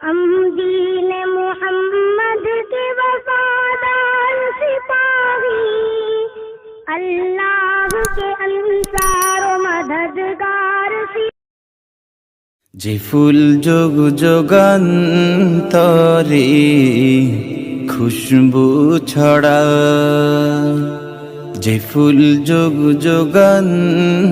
हम दीन मोहम्मद के वफादार सिपाही अल्लाह के अंसार व मददगार सिपाही যে ফুল যোগ যোগান্তরে খুশবু ছড়া যে ফুল যোগ যোগান্তরে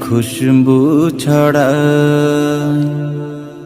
খুশবু ছড়া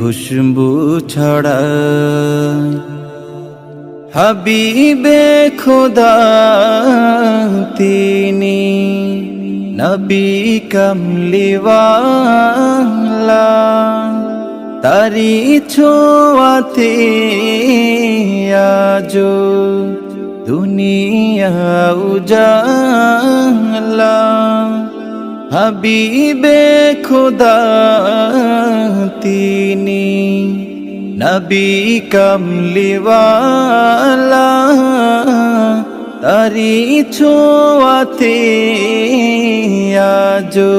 খুশবু ছড়ায় হাবিবে খোদা তিনি নবী কমলিওয়ালা। তারি ছোয়াতে আজো দুনিয়া উজালা। হাবিবে খোদা তিনি নবী কমলিওয়ালা তারি ছোয়াতে আজো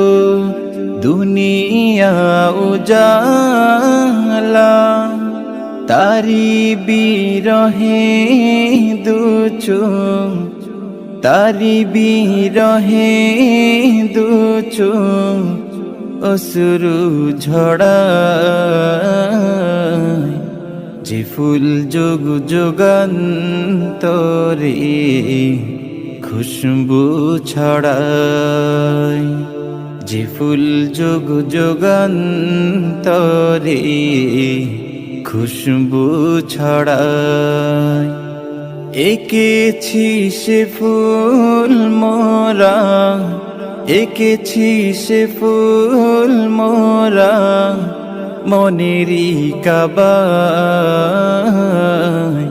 দুনিয়া উজালা তারি বিরহে দুচো তারি বিরহে দুচো অসুরু ঝড়া যে ফুল যোগ যোগান্তরে খুশবু ছড়ায়। যে ফুল যোগ যোগান্তরে খুশবু ছড়ায়। এঁকেছি সে ফুল মোরা এঁকেছি সে ফুল মোরা, মনেরই কাবায়।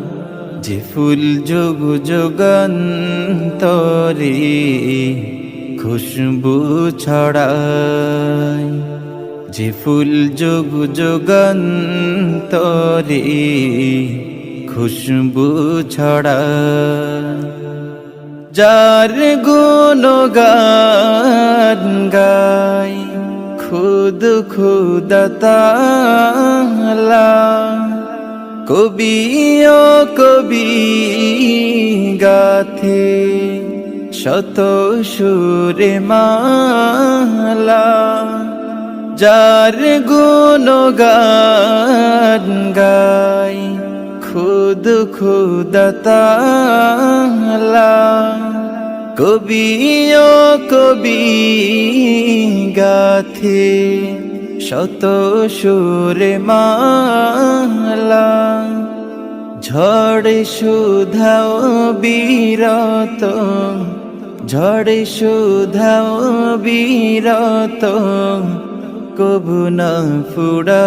যে ফুল যোগ যোগান্তরে খুশবু ছড়ায়। যে ফুল যোগ যোগান্তরে খুশবু ছড়ায় যার গুণগান গাই, খুদ খুদতালা কবি ও কবি গাথে শত সুরে মালা। যার গুণগান গাই খুদ খুদতালা কবি ও কবি গাথে, শত সুরে মালা, ঝড়ে সুধাও বীরত, ঝড়ে সুধাও বীরত, কবু না ফুড়া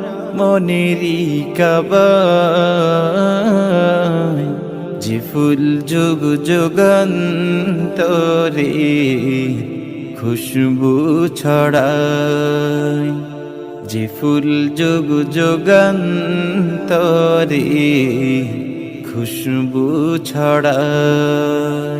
মনেরই কাবায় যে ফুল যোগ যোগান্তরে খুশবু ছড়ায় যে ফুল যোগ যোগান্তরে খুশবু ছড়ায়।